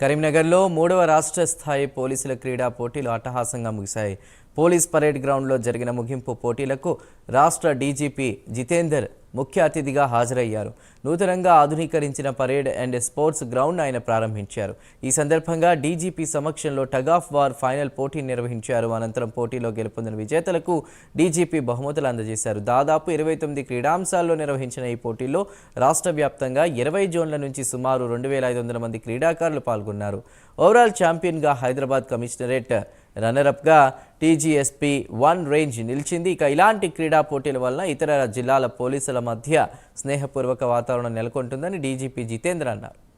కరీంనగర్లో మూడవ రాష్ట్ర స్థాయి పోలీసుల క్రీడా పోటీలు అట్టహాసంగా ముగిశాయి. పోలీస్ పరేడ్ గ్రౌండ్లో జరిగిన ముగింపు పోటీలకు రాష్ట్ర డీజీపీ జితేందర్ ముఖ్య అతిథిగా హాజరయ్యారు. నూతనంగా ఆధునీకరించిన పరేడ్ అండ్ స్పోర్ట్స్ గ్రౌండ్ ఆయన ప్రారంభించారు. ఈ సందర్భంగా డీజీపీ సమక్షంలో టగ్ ఆఫ్ వార్ ఫైనల్ పోటీ నిర్వహించారు. అనంతరం పోటీలో గెలుపొందిన విజేతలకు డీజీపీ బహుమతులు అందజేశారు. దాదాపు ఇరవై తొమ్మిది క్రీడాంశాల్లో నిర్వహించిన ఈ పోటీల్లో రాష్ట్ర వ్యాప్తంగా ఇరవై జోన్ల నుంచి సుమారు రెండు వేల ఐదు వందల మంది క్రీడాకారులు పాల్గొన్నారు. ఓవరాల్ ఛాంపియన్గా హైదరాబాద్ కమిషనరేట్ రన్నరప్గా టీజీఎస్పీ వన్ రేంజ్ నిలిచింది. ఇక ఇలాంటి క్రీడా పోటీల వలన ఇతర జిల్లాల పోలీసుల మధ్య స్నేహపూర్వక వాతావరణం నెలకొంటుందని డీజీపీ జితేంద్ర అన్నారు.